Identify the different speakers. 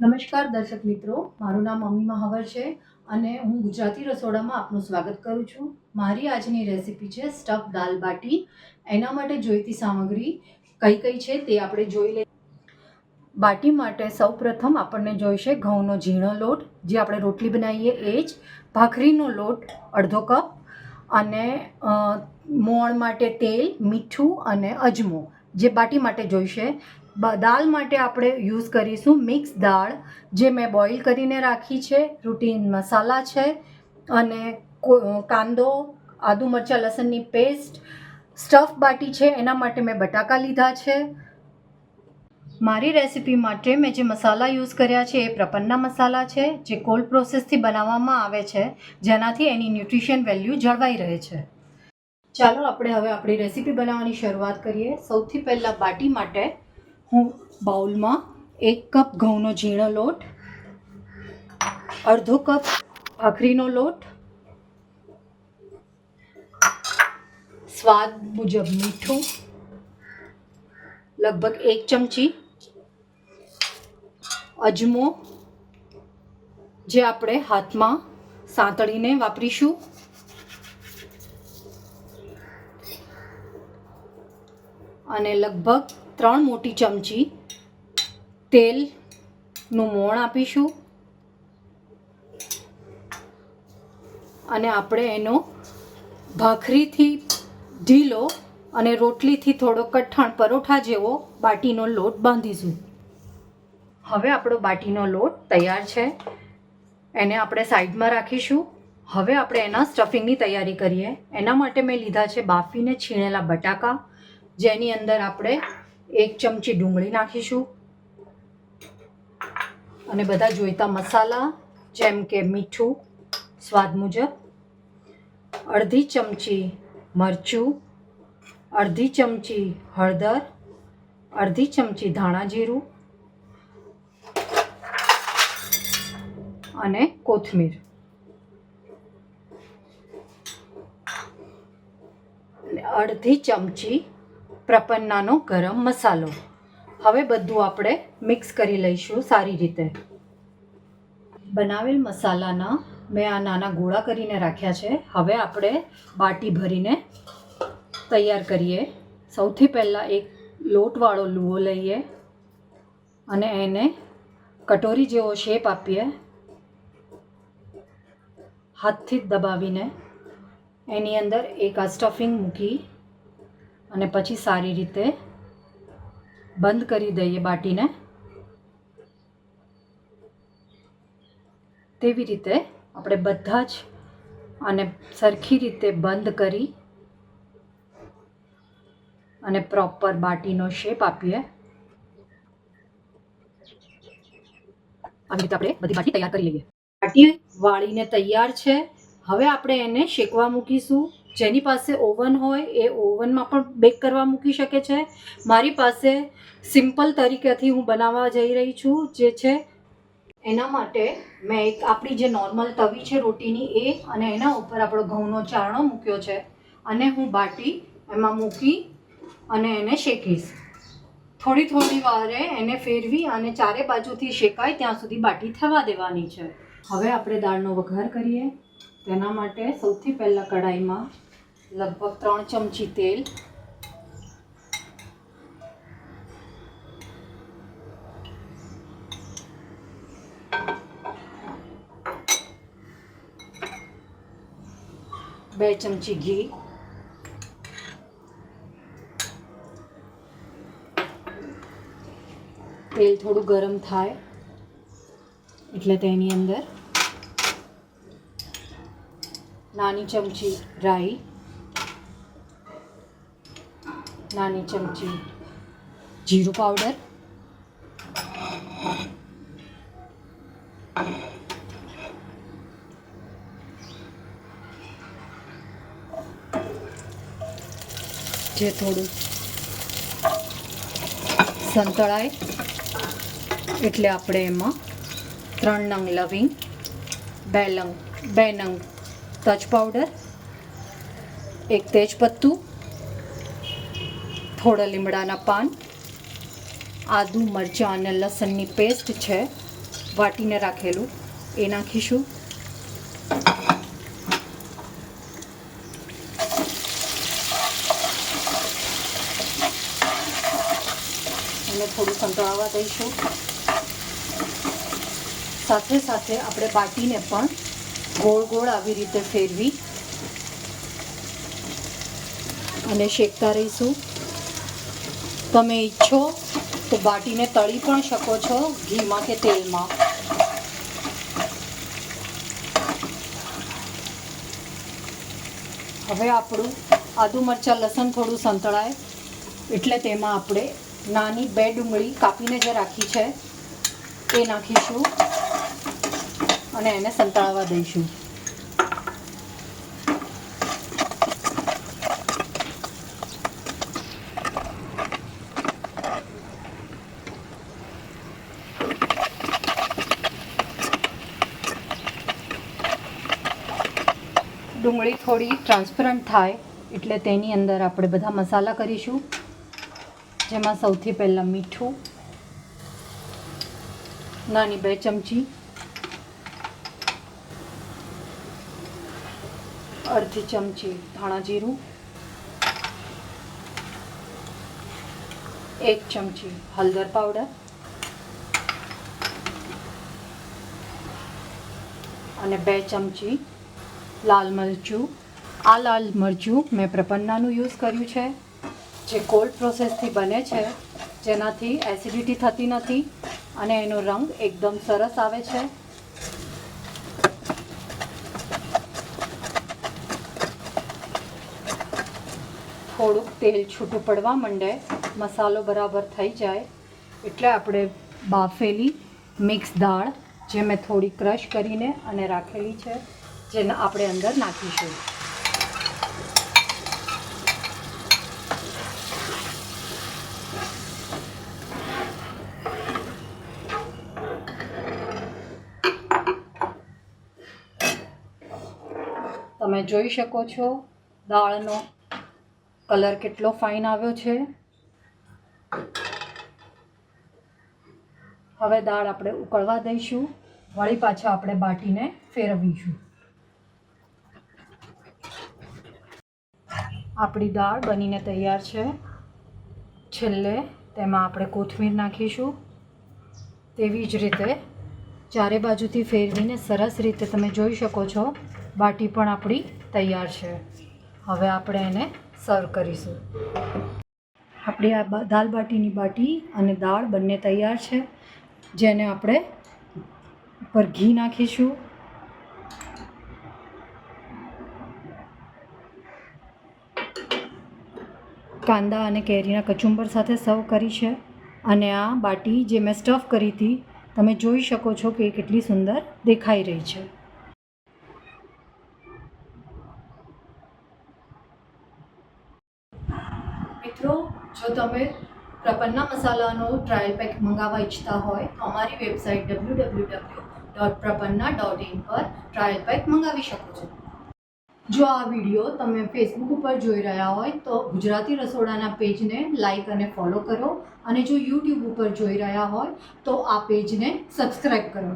Speaker 1: નમસ્કાર દર્શક મિત્રો, મારું નામ મમ્મી મહાવર છે અને હું ગુજરાતી રસોડામાં આપનું સ્વાગત કરું છું. મારી આજની રેસિપી છે સ્ટફ દાલ બાટી. એના માટે જોઈતી સામગ્રી કઈ કઈ છે તે આપણે જોઈ લઈએ. બાટી માટે સૌપ્રથમ આપણને જોઈશે ઘઉંનો ઝીણો લોટ, જે આપણે રોટલી બનાવીએ એ જ. ભાખરીનો લોટ, અડધો કપ. અને મોણ માટે તેલ, મીઠું અને અજમો, જે બાટી માટે જોઈશે. દાળ માટે આપણે યુઝ કરીશું મિક્સ દાળ, જે મેં બોઇલ કરીને રાખી છે, રૂટીન મસાલા છે, અને કાંદો, આદુ મરચાં, લસણની પેસ્ટ, સ્ટફ બાટી છે, એના માટે મેં બટાકા લીધા છે. મારી રેસિપી માટે મેં જે મસાલા યુઝ કર્યા છે, એ પ્રપન્ના મસાલા છે, જે કોલ્ડ પ્રોસેસથી બનાવવામાં આવે છે, જેનાથી એની ન્યુટ્રિશન વેલ્યુ જળવાઈ રહે છે. ચાલો, આપણે હવે આપણી રેસીપી બનાવવાની શરૂઆત કરીએ. સૌથી પહેલાં બાટી માટે હું બાઉલમાં એક કપ ઘઉંનો ઝીણો લોટ, અડધો કપ ભાખરીનો લોટ, સ્વાદ મુજબ મીઠું, લગભગ એક ચમચી અજમો, જે આપણે હાથમાં સાંતળીને વાપરીશું. અને લગભગ ત્રણ મોટી ચમચી તેલનું મોણ આપીશું. અને આપણે એનો ભાખરીથી ઢીલો અને રોટલીથી થોડો કઠણ પરોઠા જેવો બાટીનો લોટ બાંધીશું. હવે આપણો બાટીનો લોટ તૈયાર છે. એને આપણે સાઈડમાં રાખીશું. હવે આપણે એના સ્ટફિંગની તૈયારી કરીએ. એના માટે મેં લીધા છે બાફીને છીણેલા બટાકા, જેની અંદર આપણે એક ચમચી ડુંગળી નાખીશું. અને બધા જોઈતા મસાલા, જેમ કે મીઠું, સ્વાદ મુજબ. અડધી ચમચી મરચું, અડધી ચમચી હળદર, અડધી ચમચી ધાણા જીરું અને કોથમીર. અડધી ચમચી પ્રપન્નાનો ગરમ મસાલો. હવે બધું આપણે મિક્સ કરી લઈશું સારી રીતે. બનાવેલ મસાલાના મેં આ નાના ગોળા કરીને રાખ્યા છે. હવે આપણે બાટી ભરીને તૈયાર કરીએ. સૌથી પહેલાં એક લોટવાળો લુઓ લઈએ અને એને કટોરી જેવો શેપ આપીએ. હાથથી જ દબાવીને એની અંદર એક આ સ્ટફિંગ મૂકી અને પછી સારી રીતે બંધ કરી દઈએ બાટીને. તેવી રીતે આપણે બધા જ અને સરખી રીતે બંધ કરી અને પ્રોપર બાટીનો શેપ આપીએ. આવી રીતે આપણે બધી બાટી તૈયાર કરી લઈએ. બાટી વાળીને તૈયાર છે. હવે આપણે એને શેકવા મૂકીશું. જેની પાસે ઓવન હોય એ ઓવનમાં પણ બેક કરવા મૂકી શકે છે. મારી પાસે સિમ્પલ તરીકેથી હું બનાવવા જઈ રહી છું, જે છે એના માટે મેં એક આપણી જે નોર્મલ તવી છે રોટીની એ અને એના ઉપર આપણો ઘઉંનો ચારણો મૂક્યો છે. અને હું બાટી એમાં મૂકી અને એને શેકીશ. થોડી થોડી વારે એને ફેરવી અને ચારે બાજુથી શેકાય, ત્યાં સુધી બાટી થવા દેવાની છે. હવે આપણે દાળનો વઘાર કરીએ. તેના માટે સૌથી પહેલાં કઢાઈમાં લગભગ ત્રણ ચમચી તેલ. બે ચમચી ઘી. તેલ થોડું ગરમ થાય એટલે તેની અંદર નાની ચમચી રાઈ. નાની ચમચી જીરું પાવડર. જે થોડું સંતળાય એટલે આપણે એમાં ત્રણ નંગ લવિંગ, બે લંગ, બે નંગ તજ પાવડર, એક તેજપત્તું થોડા લીમડાના પાન, આદુ, મરચાં અને લસણની પેસ્ટ છે, વાટીને રાખેલું. એ નાખીશું. એને થોડું સંતળાવા દઈશું. સાથે સાથે આપણે બાટીને પણ ગોળ ગોળ આવી રીતે ફેરવી અને શેકતા રહીશું. તમે ઈચ્છો, તો બાટીને તળી પણ શકો છો ઘીમાં કે તેલમાં. હવે આપણું આદુ મરચાં લસણ થોડું સંતળાય, એટલે તેમાં આપણે નાની બે ડુંગળી કાપીને જે રાખી છે, એ નાખીશું અને એને સંતળાવા દઈશું. ડુંગળી થોડી ટ્રાન્સપરન્ટ થાય, એટલે તેની અંદર આપણે બધા મસાલા કરીશું. જેમાં સૌથી પહેલાં મીઠું, નાની બે ચમચી, અડધી ચમચી ધાણા જીરું, એક ચમચી હળદર પાવડર, અને બે ચમચી લાલ મરચું. આ લાલ મરચું મેં પ્રપન્નાનું યુઝ કર્યું છે. જે કોલ્ડ પ્રોસેસથી બને છે, જેનાથી એસિડિટી થતી નથી અને એનો રંગ એકદમ સરસ આવે છે. થોડુંક તેલ છૂટું પડવા માંડે, મસાલો બરાબર થઈ જાય. એટલે આપણે બાફેલી મિક્સ દાળ, જે મેં થોડી ક્રશ કરીને અને રાખેલી છે. જેને આપણે અંદર નાખીશું. તમે જોઈ શકો છો દાળનો કલર કેટલો ફાઇન આવ્યો છે. હવે દાળ આપણે ઉકળવા દઈશું. વળી પાછા આપણે બાટીને ફેરવીશું. આપણી દાળ બનીને તૈયાર છે. છેલ્લે તેમાં આપણે કોથમીર નાખીશું. તેવી જ રીતે ચારે બાજુથી ફેરવીને સરસ રીતે તમે જોઈ શકો છો, બાટી પણ આપણી તૈયાર છે. હવે આપણે એને સર્વ કરીશું. આપણી આ દાલ બાટીની બાટી અને દાળ બંને તૈયાર છે. જેને આપણે ઉપર ઘી નાખીશું. કાંદા અને કેરીના કચુંબર સાથે સર્વ કરી છે. અને આ બાટી જે મેં સ્ટફ કરી હતી, તમે જોઈ શકો છો કે એ કેટલી સુંદર દેખાઈ રહી છે. મિત્રો, જો તમે પ્રપન્ના મસાલાનો ટ્રાયલ પેક મંગાવવા ઈચ્છતા હોય, તો અમારી website W W W dot Prapanna dot in પર ટ્રાયલ પેક મંગાવી શકો છો. જો આ વીડિયો તમે ફેસબુક ઉપર જોઈ રહ્યા હોય તો ગુજરાતી રસોડાના પેજને લાઈક અને ફોલો કરો અને જો યુટ્યુબ ઉપર જોઈ રહ્યા હોય તો આ પેજને સબસ્ક્રાઈબ કરો.